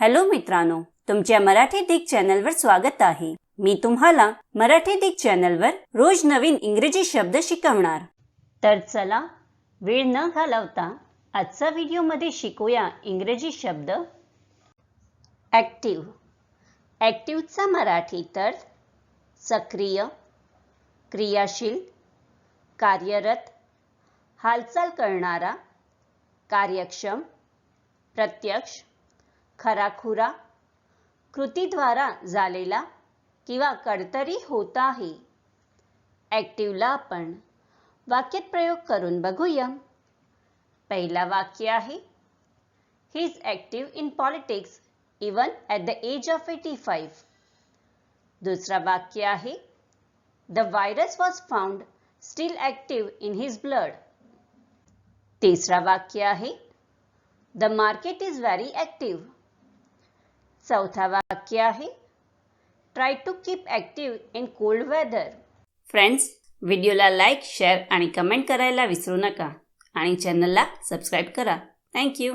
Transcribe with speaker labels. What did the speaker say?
Speaker 1: Hello मित्रांनो तुमच्या मराठी दिग चॅनलवर स्वागत आहे. मी तुम्हाला मराठी दिग चॅनलवर रोज नवीन इंग्रजी शब्द शिकवणार. तर चला वेळ न घालवता आजचा व्हिडिओमध्ये शिकूया इंग्रजी शब्द. ॲक्टिव्ह ॲक्टिव्हचा मराठी तर सक्रिय क्रियाशील कार्यरत हालचाल करणारा कार्यक्षम प्रत्यक्ष खराखुरा कृतीद्वारा झालेला किंवा कडतरी होत आहे ॲक्टिव्हला आपण वाक्यात प्रयोग करून बघूया. पहिला वाक्य आहे he is active in politics even at the age of eighty five दुसरा वाक्य आहे the virus was found still active in his blood तिसरा वाक्य आहे the market is very active चौथा वाक्य आहे. Try to keep active in cold weather friends व्हिडिओला लाईक शेअर आणि कमेंट करायला विसरू नका. आणि चॅनलला सबस्क्राईब करा. थँक्यू